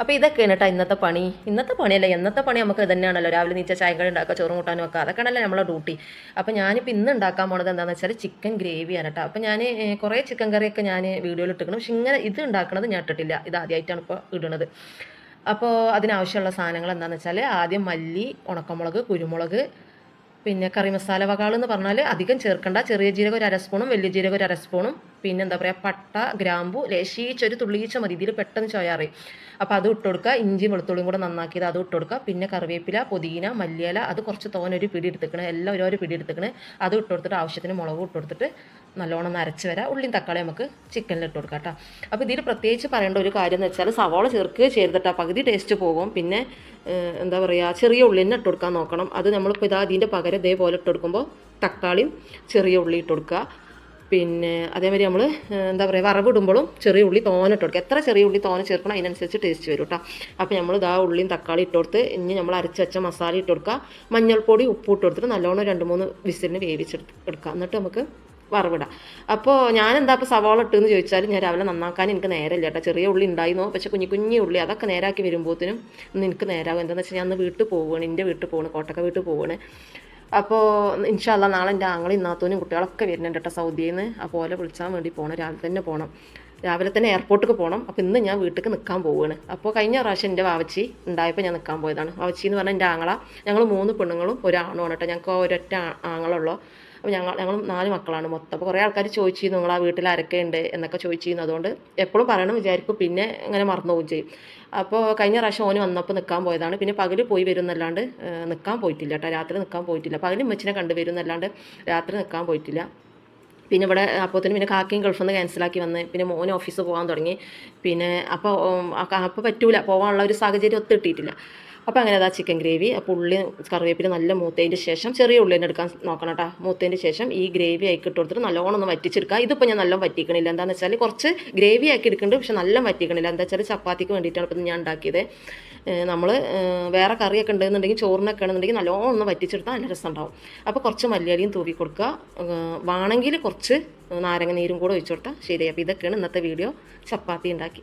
അപ്പോൾ ഇതൊക്കെയാണ് കേട്ടോ ഇന്നത്തെ പണി. ഇന്നത്തെ പണിയല്ല എന്നത്തെ പണി നമുക്ക് തന്നെയാണല്ലോ രാവിലെ നീച്ച ചായകൾ ഉണ്ടാക്കുക ചോറും കൂട്ടാനും വെക്കുക അതൊക്കെയാണല്ലോ നമ്മളെ ഡ്യൂട്ടി. അപ്പോൾ ഞാനിപ്പോൾ ഇന്ന് ഉണ്ടാക്കാൻ പോണത് എന്താണെന്ന് വെച്ചാൽ ചിക്കൻ ഗ്രേവിയാണ് കേട്ടോ അപ്പോൾ ഞാൻ കുറേ ചിക്കൻ കറിയൊക്കെ ഞാൻ വീഡിയോയിൽ ഇട്ടിക്കണം പക്ഷെ ഇങ്ങനെ ഇത് ഉണ്ടാക്കണത് ഞാൻ ഇട്ടിട്ടില്ല. ഇത് ആദ്യമായിട്ടാണ് ഇപ്പോൾ ഇടുന്നത് അപ്പോൾ അതിനാവശ്യമുള്ള സാധനങ്ങൾ എന്താണെന്ന് വെച്ചാൽ ആദ്യം മല്ലി ഉണക്കമുളക് കുരുമുളക് പിന്നെ കറി മസാല വകാൾ എന്ന് പറഞ്ഞാൽ അധികം ചേർക്കണ്ട. ചെറിയ ജീരകം ഒരു അര സ്പൂണും വലിയ ജീരകം ഒരു അര സ്പൂണും പിന്നെ എന്താ പറയുക പട്ട ഗ്രാമ്പു ലേശീച്ച ഒരു തുള്ളീച്ച മതി ഇതിൽ പെട്ടെന്ന് ചോയാറി അപ്പോൾ അത് ഇട്ട് കൊടുക്കുക. ഇഞ്ചി വെളുത്തുള്ളിയും കൂടെ നന്നാക്കിയത് അത് ഇട്ട് കൊടുക്കുക. പിന്നെ കറിവേപ്പില പുതിന മല്ലിയില അത് കുറച്ച് തോനൊരു പിടി എടുത്തിക്കണേ. എല്ലാം ഓരോ പിടി എടുത്തിക്കണേ. അത് ഇട്ട് കൊടുത്തിട്ട് ആവശ്യത്തിന് മുളക് ഇട്ട് കൊടുത്തിട്ട് നല്ലോണം നരച്ച് വരാം. ഉള്ളിയും തക്കാളി നമുക്ക് ചിക്കനിൽ ഇട്ട് കൊടുക്കാം കേട്ടോ. അപ്പോൾ ഇതിൽ പ്രത്യേകിച്ച് പറയേണ്ട ഒരു കാര്യം എന്ന് വെച്ചാൽ സവാള ചേർക്കുക ചേർത്തിട്ട് പകുതി ടേസ്റ്റ് പോകും. പിന്നെ എന്താ പറയുക ചെറിയ ഉള്ളി തന്നെ ഇട്ട് കൊടുക്കാൻ നോക്കണം. അത് നമ്മളിപ്പോൾ ഇതാ ഇതിന്റെ പകരം ഇതേപോലെ ഇട്ട് കൊടുക്കുമ്പോൾ തക്കാളിയും ചെറിയ ഉള്ളി ഇട്ട് കൊടുക്കുക. പിന്നെ അതേമാതിരി നമ്മൾ എന്താ പറയുക വറവിടുമ്പോഴും ചെറിയ ഉള്ളി തോന ഇട്ട് കൊടുക്കുക എത്ര ചെറിയ ഉള്ളി തോന ചേർക്കണം അതിനനുസരിച്ച് ടേസ്റ്റ് വരും കേട്ടോ അപ്പോൾ നമ്മൾ ഇതാ ഉള്ളിയും തക്കാളി ഇട്ട് കൊടുത്ത് ഇനി നമ്മൾ അരച്ച് വെച്ച മസാല ഇട്ട് കൊടുക്കുക. മഞ്ഞൾപ്പൊടി ഉപ്പ് ഇട്ട് കൊടുത്തിട്ട് നല്ലോണം രണ്ട് മൂന്ന് വിസിലിന് വേവിച്ചെടുത്ത് എടുക്കുക. എന്നിട്ട് നമുക്ക് വറവിടാം. അപ്പോൾ ഞാൻ എന്താ ഇപ്പോൾ സവാള ഇട്ടെന്ന് ചോദിച്ചാൽ ഞാൻ രാവിലെ നന്നാക്കാൻ എനിക്ക് നേരമില്ല കേട്ടോ ചെറിയ ഉള്ളി ഉണ്ടായിരുന്നു പക്ഷേ കുഞ്ഞു കുഞ്ഞു ഉള്ളി അതൊക്കെ നേരാക്കി വരുമ്പോഴത്തേനും ഇന്ന് എനിക്ക് നേരാകും എന്താണെന്ന് വെച്ചാൽ ഞാൻ വീട്ടിൽ പോവുകയാണ് എന്റെ വീട്ടിൽ പോവാണ് കോട്ടക്ക വീട്ടിൽ പോവുകയാണ് അപ്പോൾ ഇൻഷാല്ല നാളെ എന്റെ ആങ്ങളും ഇന്നാത്തോനും കുട്ടികളൊക്കെ വരുന്നുണ്ട് കേട്ടോ സൗദിയിൽ നിന്ന് അപ്പോൾ ഓലെ വിളിച്ചാൻ വേണ്ടി പോകണം രാവിലെ തന്നെ പോകണം രാവിലെ തന്നെ എയർപോർട്ടിൽ പോകണം അപ്പോൾ ഇന്ന് ഞാൻ വീട്ടിലേക്ക് നിൽക്കാൻ പോവുകയാണ് അപ്പോൾ കഴിഞ്ഞ പ്രാവശ്യം എന്റെ വാവച്ചി ഉണ്ടായപ്പോൾ ഞാൻ നിൽക്കാൻ പോയതാണ്. വാവച്ചി എന്ന് പറഞ്ഞാൽ എന്റെ ആങ്ങള ഞങ്ങൾ മൂന്ന് പെണ്ണുങ്ങളും ഒരാണുമാണ് കേട്ടോ. ഞങ്ങൾക്ക് ഒരൊറ്റ ആങ്ങളുള്ളൂ അപ്പോൾ ഞങ്ങൾ ഞങ്ങൾ നാല് മക്കളാണ് മൊത്തം. അപ്പോൾ കുറേ ആൾക്കാർ ചോദിച്ചിരുന്നു നിങ്ങൾ ആ വീട്ടിൽ ആരൊക്കെ ഉണ്ട് എന്നൊക്കെ ചോദിച്ചിരുന്നു. അതുകൊണ്ട് എപ്പോഴും പറയണം വിചാരിക്കും. പിന്നെ അങ്ങനെ മറന്നു പോകും ചെയ്യും. അപ്പോൾ കഴിഞ്ഞ പ്രാവശ്യം ഓന് വന്നപ്പോൾ നിൽക്കാൻ പോയതാണ്. പിന്നെ പകൽ പോയി വരുന്നല്ലാണ്ട് നിൽക്കാൻ പോയിട്ടില്ല കേട്ടോ. രാത്രി നിൽക്കാൻ പോയിട്ടില്ല. പകലും മെച്ചിനെ കണ്ടു വരും രാത്രി നിൽക്കാൻ പോയിട്ടില്ല. പിന്നെ ഇവിടെ അപ്പോഴത്തേനും പിന്നെ കാക്കയും ഗൾഫിൽ നിന്ന് ക്യാൻസലാക്കി വന്ന് പിന്നെ മോൻ ഓഫീസ് പോകാൻ തുടങ്ങി. പിന്നെ അപ്പോൾ അപ്പോൾ പറ്റൂല. പോകാനുള്ള ഒരു സാഹചര്യം ഒത്തിട്ടിട്ടില്ല. അപ്പോൾ അങ്ങനെ അതാ ചിക്കൻ ഗ്രേവി അപ്പോൾ ഉള്ളി കറിവേപ്പില നല്ല മൂത്തതിന്റെ ശേഷം ചെറിയ ഉള്ളി തന്നെ എടുക്കാൻ നോക്കണം കേട്ടോ മൂത്തതിന്റെ ശേഷം ഈ ഗ്രേവി ആക്കി ഇട്ട് കൊടുത്തിട്ട് നല്ലോണം ഒന്ന് വറ്റിച്ചെടുക്കുക. ഇതിപ്പോൾ ഞാൻ നല്ല വറ്റിക്കണില്ല. എന്താണെന്ന് വെച്ചാൽ കുറച്ച് ഗ്രേവി ആക്കി എടുക്കുന്നുണ്ട് പക്ഷെ നല്ല വറ്റിക്കണില്ല. എന്താ വെച്ചാൽ ചപ്പാത്തിക്ക് വേണ്ടിയിട്ടാണ് ഇപ്പം ഞാൻ ഉണ്ടാക്കിയത്. നമ്മൾ വേറെ കറിയൊക്കെ ഉണ്ടെന്നുണ്ടെങ്കിൽ ചോറിനൊക്കെ ആണെന്നുണ്ടെങ്കിൽ നല്ലോണം ഒന്ന് വറ്റിച്ചെടുത്താൽ നല്ല രസം ഉണ്ടാവും അപ്പോൾ കുറച്ച് മല്ലിയരിയും തൂവി കൊടുക്കുക. വേണമെങ്കിൽ കുറച്ച് നാരങ്ങ നീരും കൂടെ ഒഴിച്ചു കൊടുത്താൽ ശരി അപ്പോൾ ഇതൊക്കെയാണ് ഇന്നത്തെ വീഡിയോ. ചപ്പാത്തി ഉണ്ടാക്കി.